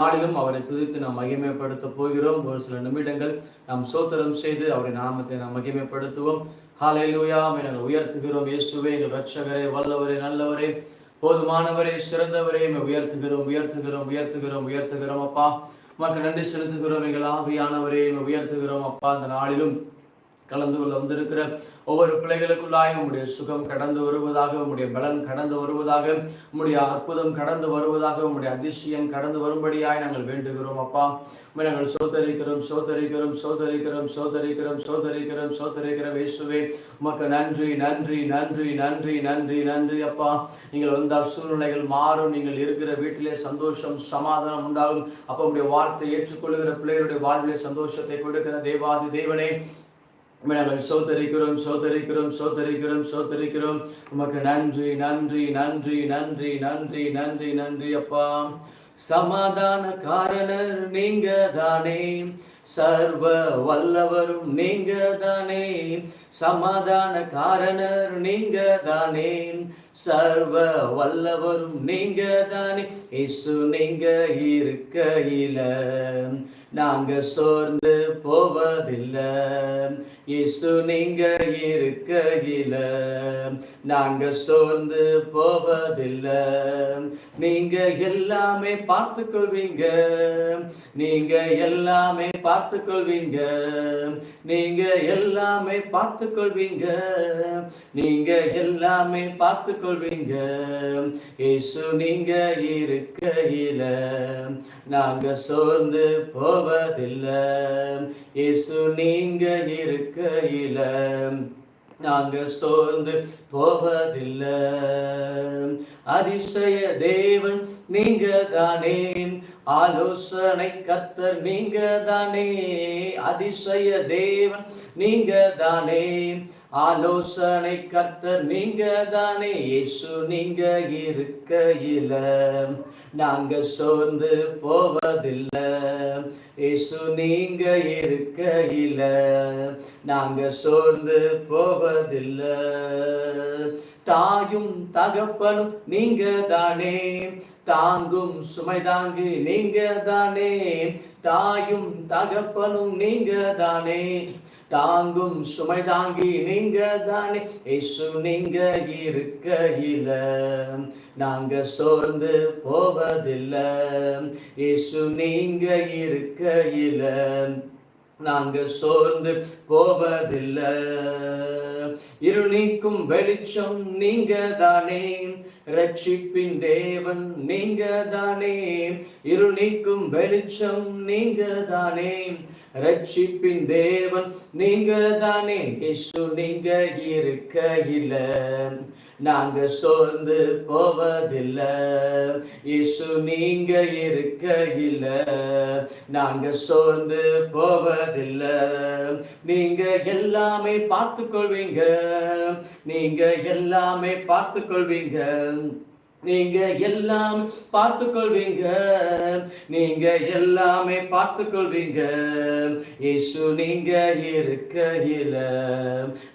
நாளிலும் அவரை துதித்து நாம் மகிமைப்படுத்த போகிறோம். ஒரு சில நிமிடங்கள் நாம் சோத்திரம் செய்து அவருடைய நாமத்தை நாம் மகிமைப்படுத்துவோம். ஹalleluya நாங்கள் உயர்த்துகிறோம். இயேசுவே எங்கள் ரட்சகரே வல்லவரே நல்லவரே போதுமானவரே சிறந்தவரே உம்மை உயர்த்துகிறோம் உயர்த்துகிறோம் உயர்த்துகிறோம் உயர்த்துகிறோம் அப்பா. உமக்கு நன்றி செலுத்துகிறோம். எங்கள் ஆவியானவரே உம்மை உயர்த்துகிறோம் அப்பா. அந்த நாளிலும் கலந்து கொள்ள வந்திருக்கிற ஒவ்வொரு பிள்ளைகளுக்குள்ளாய் உம்முடைய சுகம் கடந்து வருவதாக உம்முடைய பலன் கடந்து வருவதாக உம்முடைய அற்புதம் கடந்து வருவதாக உம்முடைய அதிசயம் கடந்து வரும்படியாய் நாங்கள் வேண்டுகிறோம் அப்பா. நாங்கள் சோதரிக்கிறோம் சோதரிக்கிறோம் சோதரிக்கிறோம் சோதரிக்கிறோம் சோதரிக்கிறோம் சோதரிக்கிறோம் இயேசுவே. உமக்கு நன்றி நன்றி நன்றி நன்றி நன்றி நன்றி அப்பா. நீங்கள் வந்தால் சூழ்நிலைகள் மாறும். நீங்கள் இருக்கிற வீட்டிலே சந்தோஷம் சமாதானம் உண்டாகும். அப்போ உடைய வார்த்தை ஏற்றுக்கொள்கிற பிள்ளைகளுடைய வாழ்விலே சந்தோஷத்தை கொடுக்கிற தேவாதி தேவனே உம்மை நாங்கள் சோதரிக்கிறோம் சோதரிக்கிறோம் சோதரிக்கிறோம் சோதரிக்கிறோம். உமக்கு நன்றி நன்றி நன்றி நன்றி நன்றி நன்றி நன்றி அப்பா. சமாதான காரணர் நீங்க தானே சர்வ வல்லவரும் நீங்க தானே சமாதான காரணர் நீங்க தானே சர்வ வல்லவரும் நீங்க தானே இசு நீங்க இருக்கையில. நாங்க சோர்ந்து போவதில்லை. இசு நீங்க இருக்கையில. நாங்க சோர்ந்து போவதில்லை. நீங்க எல்லாமே பார்த்து கொள்வீங்க நீங்க எல்லாமே பார்த்து கொள்வீங்க நீங்க எல்லாமே பார்த்து கொள்வீங்க நீங்க எல்லாமே பார்த்து கொள்வீங்க இயேசு நீங்க இருக்கையில நாங்க சோர்ந்து போவதில்லை. இயேசு நீங்க இருக்கையில நாங்க சோர்ந்து போவதில்லை. அதிசய தேவன் நீங்க தானே ஆலோசனை கர்த்தர் நீங்க தானே அதிசய தேவன் நீங்க தானே ஆலோசனை கர்த்தர் நீங்க தானே இயேசு நீங்க இருக்கையில. நாங்க சோர்ந்து போவதில்லை. இயேசு நீங்க இருக்கையில. நாங்க சோர்ந்து போவதில்லை. தாயும் தகப்பனும் நீங்க தானே தாங்கும் சுமை தாங்கு நீங்க தானே தாயும் தகப்பனும் நீங்க தானே தாங்கும் சுமை தாங்கி நீங்க தானே இயேசு நீங்க இருக்கையில. நாங்க சோர்ந்து போவதில்லை. இயேசு நீங்க இருக்கையில. நாங்க சோர்ந்து போவதில்லை. இரு நீக்கும் வெளிச்சம் நீங்க தானே ரட்சிப்பின் தேவன் நீங்க தானே இரு நீக்கும் வெளிச்சம் நீங்க தானே ரட்சிப்பின் தேவன் நீங்க தானே இயேசு நீங்க இருக்கையில. நாங்க சோர்ந்து போவதில்லை. இயேசு நீங்க இருக்கையில. நாங்க சோர்ந்து போவதில்ல. நீங்க எல்லாமே பார்த்து கொள்வீங்க நீங்க எல்லாமே பார்த்து கொள்வீங்க நீங்க எல்லாம் பார்த்து கொள்வீங்க நீங்க எல்லாமே பார்த்து கொள்வீங்க இயேசு நீங்க இருக்கையில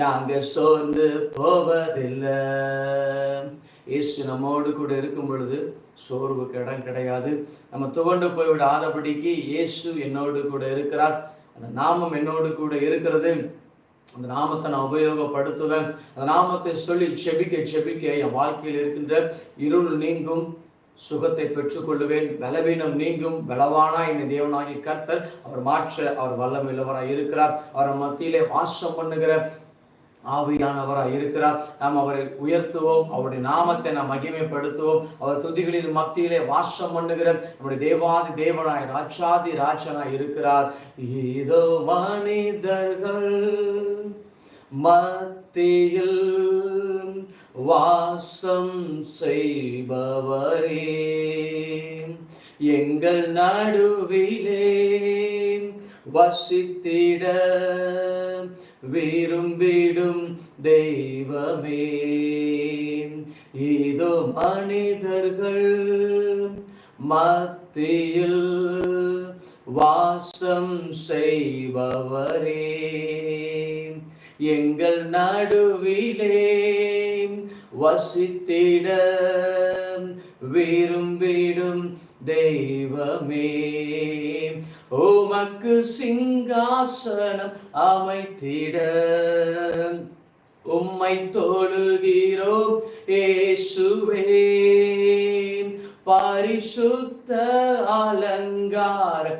நாங்க சோர்ந்து போவதில்லை. இயேசு நம்மோடு கூட இருக்கும் பொழுது சோர்வுக்கு இடம் கிடையாது. நம்ம துவண்டு போய்விடாதபடிக்கு இயேசு என்னோடு கூட இருக்கிறார். அந்த நாமம் என்னோடு கூட இருக்கிறது. அந்த நாமத்தை நான் உபயோகப்படுத்துவேன். அந்த நாமத்தை சொல்லி செபிக்க செபிக்க என் வாழ்க்கையில் இருக்கின்ற இருள் நீங்கும் சுகத்தை பெற்றுக்கொள்ளுவேன். பலவீனம் நீங்கும் பலவானா என் தேவனாகி கர்த்தர் அவர் மாற்ற அவர் வல்லமில்லவராக இருக்கிறார். அவர் மத்தியிலே வாசம் பண்ணுகிற ஆவியானவராக இருக்கிறார். நாம் அவரை உயர்த்துவோம் அவருடைய நாமத்தை நாம் மகிமைப்படுத்துவோம். அவர் துதிகளின் மத்தியிலே வாசம் பண்ணுகிற நம்முடைய தேவாதி தேவனாய் ராஜாதி ராஜனாய் இருக்கிறார். இதோ மனிதர்கள் மத்தியில் வாசம் செய்பவரே. எங்கள் நடுவிலே வசித்திட விரும்பிடும் தெய்வமே. இதோ மனிதர்கள் மத்தியில் வாசம் செய்பவரே. எங்கள் நடுவிலே வசித்திட விரும்பிடும் தெய்வமே. உமக்கு சிங்காசனம் அமைத்திட உம்மை தொழுகிறோம் ஏசுவே பரிசுத்த அலங்காரத்துடனே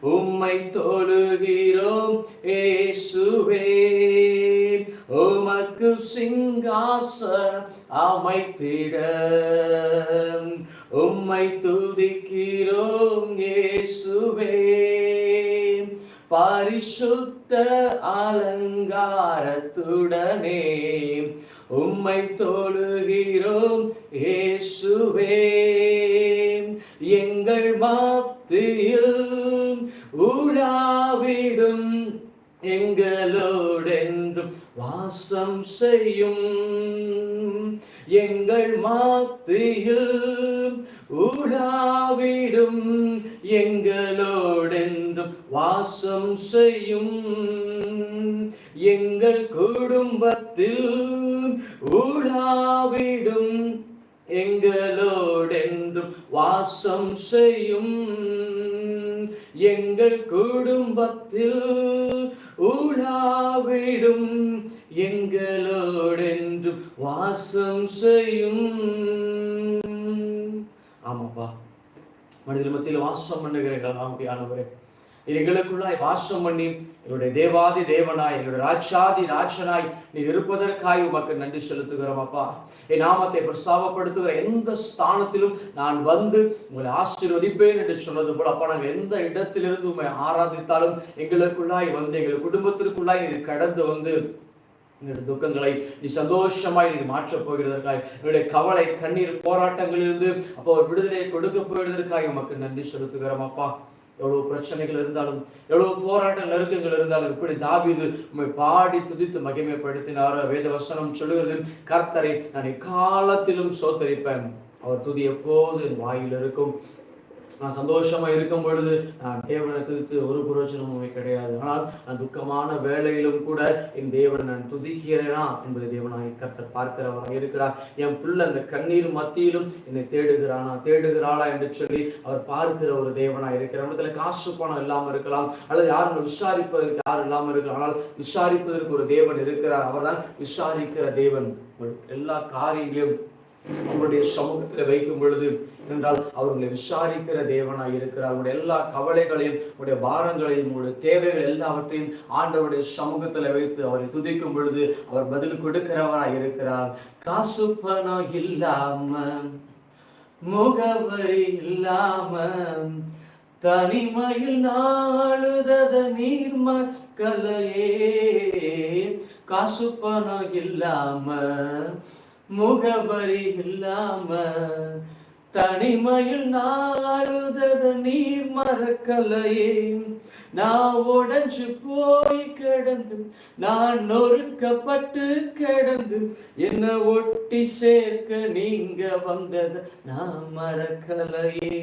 உம்மை தொழுகிறோம் ஏசுவே உமக்கு சிங்காசனம் அமைத்திட. உம்மை துதிக்கிறோம் ஏசுவே பரிசுத்த அலங்காரத்துடனே உம்மை தொழுகிறோம் இயேசுவே. எங்கள் மத்தியில் உடாவிடும் எங்களோடென்றும் வாசம் செய்யும். எங்கள் மாத்தியில் உலாவிடும் எங்களோடெந்தும் வாசம் செய்யும் எங்கள் குடும்பத்தில் உலாவிடும் எங்களோடென்றும் வாசம் செய்யும் எங்கள் குடும்பத்தில் உலாவிடும் எங்களோடென்றும் வாசம் செய்யும் ஆமாப்பா. மனிதர் மத்தியில் வாசம் பண்ணுகிற ஆம்பியானவரே எங்களுக்குள்ளாய் வாசம் பண்ணி என்னுடைய தேவாதி தேவனாய் என்னுடைய ராஜாதி ராஜனாய் நீ இருப்பதற்காய் உமக்கு நன்றி செலுத்துகிறோம் அப்பா. என் நாமத்தை பிரஸ்தாபப்படுத்துகிற எந்த ஸ்தானத்திலும் நான் வந்து உங்களை ஆசீர்வதிப்பேன் என்று சொன்னது போல அப்பா நாங்கள் எந்த இடத்திலிருந்து உண்மை ஆராதித்தாலும் எங்களுக்குள்ளாய் வந்து எங்கள் குடும்பத்திற்குள்ளாய் நீ கடந்து வந்து எங்களுடைய துக்கங்களை நீ சந்தோஷமாய் நீ மாற்றப் போகிறதற்காய். என்னுடைய கவலை கண்ணீர் போராட்டங்களிலிருந்து அப்போ ஒரு விடுதலையை கொடுக்க போகிறதற்காக உமக்கு நன்றி செலுத்துகிறோம் அப்பா. எவ்வளவு பிரச்சனைகள் இருந்தாலும் எவ்வளவு போராட்ட நெருக்கங்கள் இருந்தாலும் இப்படி தாவிது உண்மை பாடி துதித்து மகிமைப்படுத்தினாரோ. வேத வசனம் சொல்லுகிறது கர்த்தரை நான் காலத்திலும் சோத்தரிப்பேன். அவர் துதி எப்போது என் வாயில் இருக்கும். நான் சந்தோஷமா இருக்கும் பொழுது நான் தேவனை துதித்து ஒரு புரோஜனமுமே கிடையாது. ஆனால் நான் துக்கமான வேலையிலும் கூட என் தேவனை நான் துதிக்கிறேனா என்பதை தேவனாய் கர்த்தர் பார்க்கிறவராக இருக்கிறார். என் பிள்ளை அந்த கண்ணீர் மத்தியிலும் என்னை தேடுகிறானா. தேடுகிறாளா என்று சொல்லி அவர் பார்க்கிற ஒரு தேவனா இருக்கிறார். இடத்துல காசு பணம் இல்லாமல் இருக்கலாம். அல்லது யாரும் விசாரிப்பதற்கு யாரும் இல்லாமல் இருக்கலாம். ஆனால் விசாரிப்பதற்கு ஒரு தேவன் இருக்கிறார். அவர்தான் விசாரிக்கிற தேவன். எல்லா காரியங்களையும் அவருடைய சமூகத்தில் வைக்கும் பொழுது என்றால் அவர்களை விசாரிக்கிற தேவனாய் இருக்கிறார். அவருடைய எல்லா கவலைகளையும் உடைய பாரங்களையும் உடைய தேவைகள் எல்லாவற்றையும் ஆண்டவருடைய சமூகத்தில் வைத்து அவரை துதிக்கும் பொழுது அவர் பதில் கொடுக்கிறவராய் இருக்கிறார். காசு பணம் இல்லாம முகவரி இல்லாம தனிமையில் நாளுதத நீர்ம கலையே காசு பணம் இல்லாம முகவரி இல்லாம தனிமையில் நாளுதத நீர் மறக்கலையே. நான் உடஞ்சு போய் கிடந்து நான் நொறுக்கப்பட்டு கிடந்து என்ன ஒட்டி சேர்க்க நீங்க வந்தத நான் மறக்கலையே.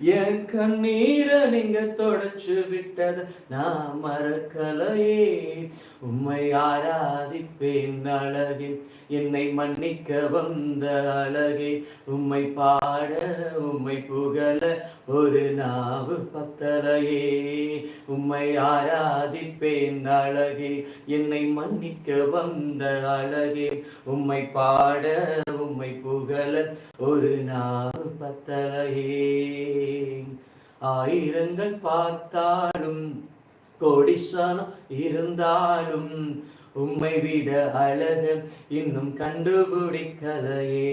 என் கண்ணீரை நீங்க தொடச்சு விட்டத நான் மறக்கலையே. உம்மை ஆராதிப்பேன் அழகே என்னை மன்னிக்க வந்த அழகே. உம்மை பாட உம்மை புகழ ஒரு நாவு பத்தலையே. உம்மை ஆராதிப்பேன் அழகே என்னை மன்னிக்க வந்த அழகே. உம்மை பாட உம்மை புகழ ஒரு நாவு பத்தலையே. ஆயிரங்கள் பார்த்தாலும் கோடிசனம் இருந்தாலும் உம்மை விட அழகு இன்னும் கண்டுபிடிக்கலையே.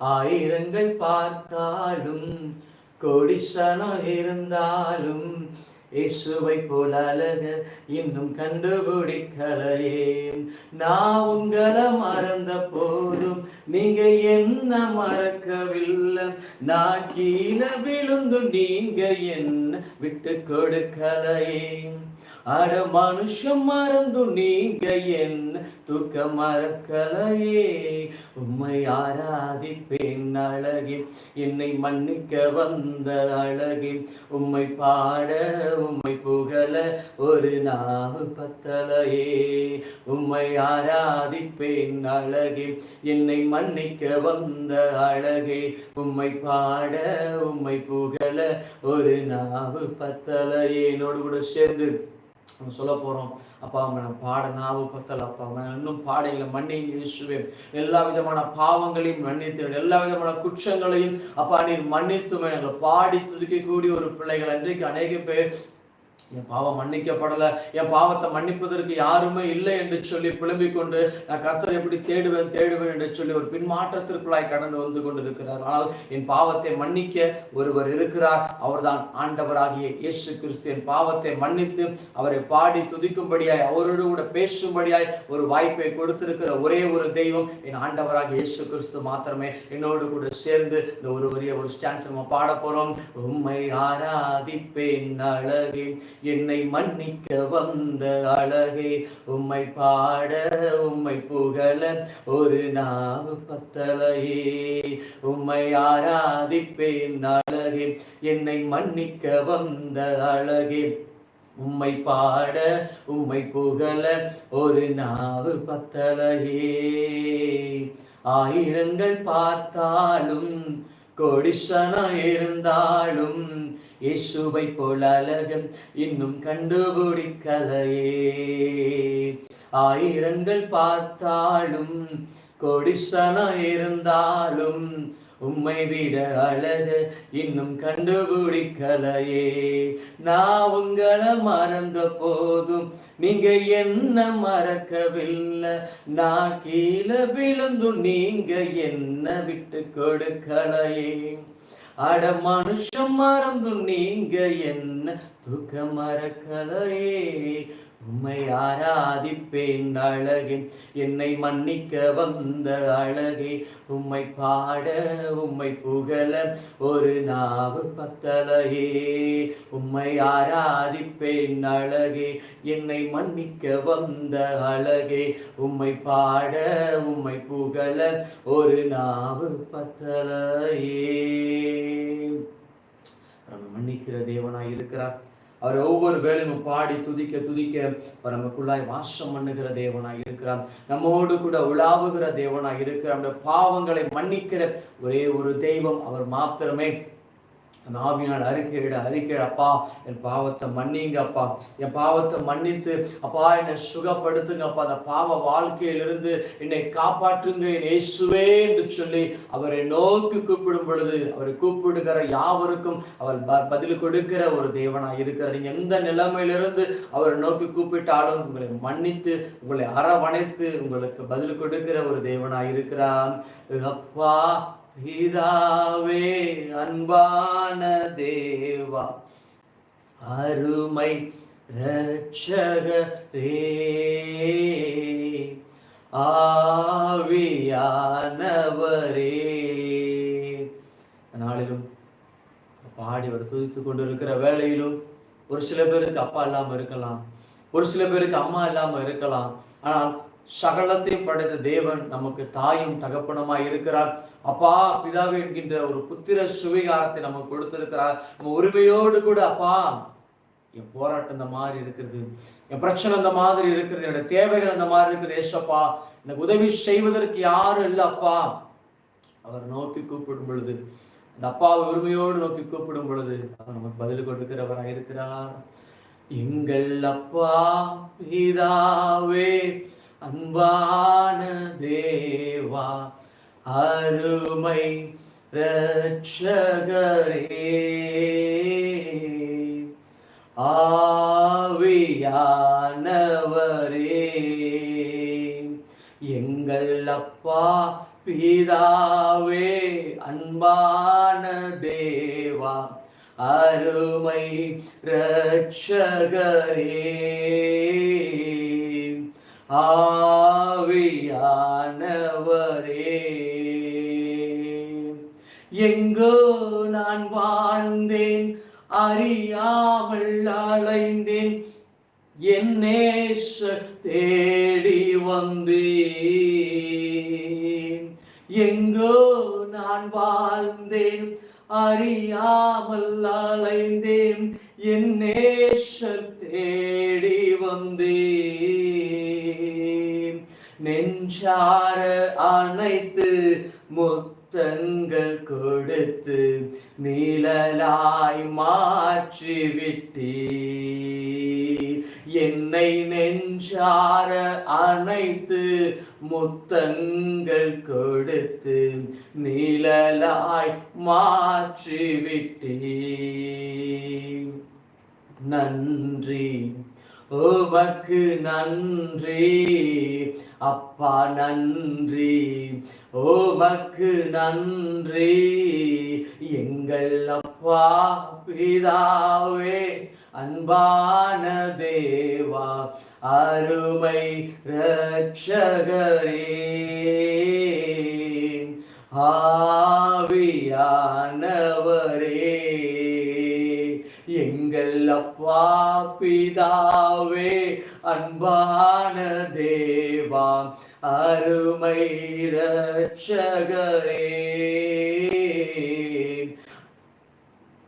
ஆயிரங்கள் பார்த்தாலும் கோடிசனம் இருந்தாலும் இயேசுவை போல அழக இன்னும் கண்டுபிடிக்கலையே நான் உங்களை மறந்த போதும் நீங்க என்ன மறக்கவில்லை? நான் கீழே விழுந்து நீங்க என்ன விட்டு கொடுக்கலையே அட மனுஷம் மறந்து நீங்க என் தூக்க மறக்கலையே. உம்மை ஆராதிப்பேன் அழகே. என்னை மன்னிக்க வந்த அழகே. உம்மை பாட உம்மை புகழ ஒரு நாவு பத்தலையே. உம்மை ஆராதிப்பேன் அழகே. என்னை மன்னிக்க வந்த அழகே. உம்மை பாட உம்மை புகழ ஒரு நாவு பத்தலையே. என்னோடு கூட சேர்ந்து நம்ம சொல்ல போறோம். அப்பா அவன் பாட நாவு பத்தல அப்பா அவன் இன்னும் பாடையில மன்னிங்க இயேசுவே. எல்லா விதமான பாவங்களையும் மன்னித்து எல்லா விதமான குற்றங்களையும் அப்பா நீர் மன்னித்துமே. எங்களை பாடி துதிக்கக்கூடிய ஒரு பிள்ளைகள். அன்றைக்கு அநேக பேர் என் பாவம் மன்னிக்கப்படலை. என் பாவத்தை மன்னிப்பதற்கு யாருமே இல்லை என்று சொல்லி புலம்பிக் கொண்டு நான் கர்த்தரை எப்படி தேடுவேன் தேடுவேன் என்று சொல்லி ஒரு பின்மாற்றத்திற்குள்ளாய் கடந்து வந்து கொண்டிருக்கிறார். ஆனால் என் பாவத்தை மன்னிக்க ஒருவர் இருக்கிறார். அவர்தான் ஆண்டவராகிய இயேசு கிறிஸ்து. என் பாவத்தை மன்னித்து அவரை பாடி துதிக்கும்படியாய் அவரோடு கூட பேசும்படியாய் ஒரு வாய்ப்பை கொடுத்திருக்கிற ஒரே ஒரு தெய்வம் என் ஆண்டவராகிய இயேசு கிறிஸ்து மாத்திரமே. என்னோடு கூட சேர்ந்து இந்த ஒரு வரிய ஒரு ஸ்டான்ஸ் நம்ம பாட போறோம். உண்மை ஆராதிப்பேன் அழகே. என்னை மன்னிக்க வந்த அழகே உம்மை பாட உம்மை புகழ ஒரு நாவு பத்தலையே. உம்மை ஆராதிப்பேன் அழகே என்னை மன்னிக்க வந்த அழகே. உம்மை பாட உம்மை புகழ ஒரு நாவு பத்தலையே. ஆயிரங்கள் பார்த்தாலும் கொடிசனா இருந்தாலும் இயேசுவை போல் அழகன் இன்னும் கண்டுபிடிக்கலையே. ஆயிரங்கள் பார்த்தாலும் கொடிசனா இருந்தாலும் உம்மை விட அழகு இன்னும் கண்டுபிடிக்கலையே. நான் உங்களை மறந்த போதும் நீங்க என்ன மறக்கவில்லை. நான் கீழே விழுந்தும் நீங்க என்ன விட்டு கொடுக்கலையே. அட மனுஷம் மறந்தும் நீங்க என்ன துக்க மறக்கலையே. உம்மை ஆராதிப்பேன் அழகே. என்னை மன்னிக்க வந்த அழகே. உம்மை பாட உம்மை புகழ. ஒரு நாவு பத்தலையே. உம்மை ஆராதிப்பேன் அழகே. என்னை மன்னிக்க வந்த அழகே. உம்மை பாட உம்மை புகழ. ஒரு நாவு பத்தலையே. நம்ம மன்னிக்கிற தேவனாய் இருக்கிறார். அவர் ஒவ்வொரு வேலையும் பாடி துதிக்க துதிக்க அவர் நமக்குள்ளாய் வாசம் பண்ணுகிற தேவனாய் இருக்கிறார். நம்மோடு கூட உலாவுகிற தேவனாய் இருக்கிறார். பாவங்களை மன்னிக்கிற ஒரே ஒரு தெய்வம் அவர் மாத்திரமே. அந்த அறிக்கையிட அறிக்கையிட அப்பா என் பாவத்தை மன்னிங்க அப்பா. என் பாவத்தை மன்னித்து அப்பா என்னை சுகப்படுத்துங்க அப்பா. அந்த பாவ வாழ்க்கையிலிருந்து என்னை காப்பாற்றுங்க என் இயேசுவே என்று சொல்லி அவரை நோக்கி கூப்பிடும் பொழுது அவரை கூப்பிடுகிற யாவருக்கும் அவர் ப- பதில் கொடுக்கிற ஒரு தேவனா இருக்கிறார். நீங்க எந்த நிலைமையிலிருந்து அவரை நோக்கி கூப்பிட்டாலும் உங்களை மன்னித்து உங்களை அரவணைத்து உங்களுக்கு பதில் கொடுக்கிற ஒரு தேவனா இருக்கிறான் அப்பா இதாவே அன்பான தேவா அருமை ரட்சகரே ஆவியானவரே. நாளிலும் பாடி அவர் துதித்து கொண்டு இருக்கிற வேலையிலும் ஒரு சில பேருக்கு அப்பா இல்லாமல் இருக்கலாம் ஒரு சில பேருக்கு அம்மா இல்லாமல் இருக்கலாம். ஆனால் சகலத்தையும் படைத்த தேவன் நமக்கு தாயும் தகப்பனமாய் இருக்கிறார். அப்பா பிதாவே என்கின்ற ஒரு புத்திர சுவிகாரத்தை நமக்கு கொடுத்திருக்கிறார். நம்ம உரிமையோடு கூட அப்பா என் போராட்டம் இந்த மாதிரி இருக்கிறது. என் பிரச்சனை இந்த மாதிரி இருக்கிறது. என்னோட தேவைகள் இந்த மாதிரி இருக்குது ஏசப்பா எனக்கு உதவி செய்வதற்கு யாரும் இல்லை அப்பா. அவர் நோக்கி கூப்பிடும் பொழுது அந்த அப்பாவை உரிமையோடு நோக்கி கூப்பிடும் பொழுது அவர் நமக்கு பதில் கொடுக்கிறவராக இருக்கிறார். எங்கள் அப்பா பிதாவே அன்பான தேவா அருமை ரட்சகரே ஆவியானவரே எங்கள் அப்பா பிதாவே அன்பான தேவா அருமை ரட்சகரே ஆவியானவரே. எங்கோ நான் வாழ்ந்தேன் அறியாமல் அலைந்தேன் என்னே தேடி வந்தேன். எங்கோ நான் வாழ்ந்தேன் அறியாமல் அலைந்தேன் என் நேசர் தேடி வந்தேன். நெஞ்சார அனைத்து முத்தங்கள் கொடுத்து நீழலாய் மாற்றி விட்டீர். என்னை நெஞ்சார அனைத்து முத்தங்கள் கொடுத்து நீழலாய் மா நன்றி. உமக்கு நன்றி. அப்பா நன்றி. உமக்கு நன்றி. எங்கள் அப்பா பிதாவே அன்பான தேவா அருமை ரட்சகரே ஆவியானவரே. எங்கள் பிதாவே அன்பான தேவா அருமை ரட்சகரே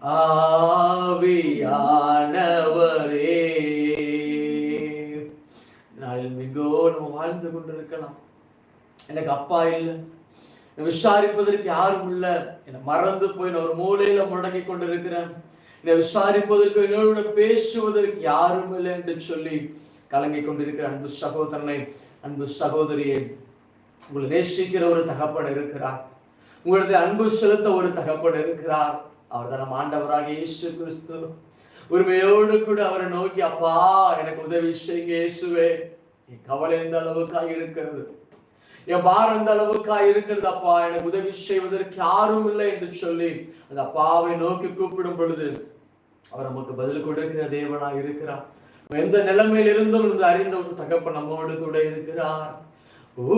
ஆவியானவரே. நாளில் மிகவும் நம்ம வாழ்ந்து கொண்டிருக்கலாம். எனக்கு அப்பா இல்லை. விசாரிப்பதற்கு யாரும் இல்லை. என்னை மறந்து போய் நான் ஒரு மூலையில முடங்கி கொண்டிருக்கிறேன். என்னை விசாரிப்பதற்கு என்னோட பேசுவதற்கு யாரும் இல்லை என்று சொல்லி கலங்கி கொண்டிருக்கிற அன்பு சகோதரனை அன்பு சகோதரியை உங்களை நேசிக்கிற ஒரு தகப்பன் இருக்கிறார். உங்களது அன்பு செலுத்த ஒரு தகப்பன் இருக்கிறார். அவர் தான் நம்ம ஆண்டவராக இயேசு கிறிஸ்து. உரிமையோடு கூட அவரை நோக்கி அப்பா எனக்கு உதவி செய்யுங்க இயேசுவே. என் கவலை எந்த அளவுக்காக இருக்கிறது? என் பாரம் எந்த அளவுக்காக இருக்கிறது? அப்பா எனக்கு உதவி செய்வதற்கு யாரும் இல்லை என்று சொல்லி அந்த அப்பாவை நோக்கி கூப்பிடும் பொழுது அவர் நமக்கு பதில் கொடுக்கிற தேவனா இருக்கிறார். எந்த நிலைமையில் இருந்தும் இந்த அறிந்த ஒரு தகப்ப நம்மோடு கூட இருக்கிறார்.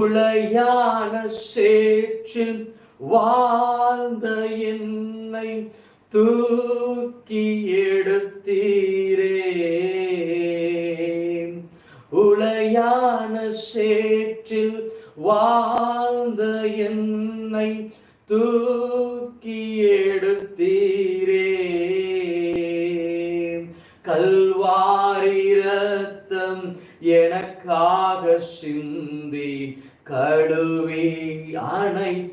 உளையான சேற்றில் வாழ்ந்த என்னை தூக்கி எடுத்தீரே. உளையான சேற்றில் வாழ்ந்த என்னை தூக்கி எடுத்தீரே. கல்வாரி ரத்தம் எனக்காக சிந்தி கடுவி அணைத்தீரே.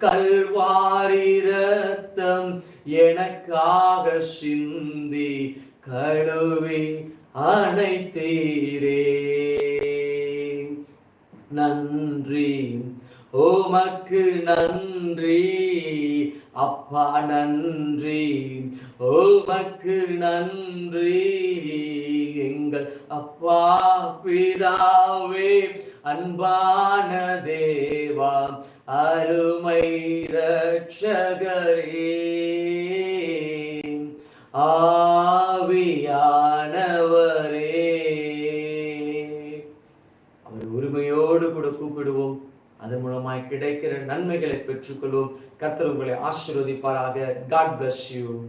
கல்வாரி ரத்தம் எனக்காக சிந்தி கழுவி அணைத்தீரே. நன்றி. உமக்கு நன்றி அப்பா நன்றி. உமக்கு நன்றி எங்கள் அப்பா பிதாவே அன்பான தேவா அருமை ரட்ச கிடைக்கிற நன்மைகளை பெற்றுக்கொள்வோம். கர்த்தர் உங்களை ஆசீர்வதிப்பாராக. God bless you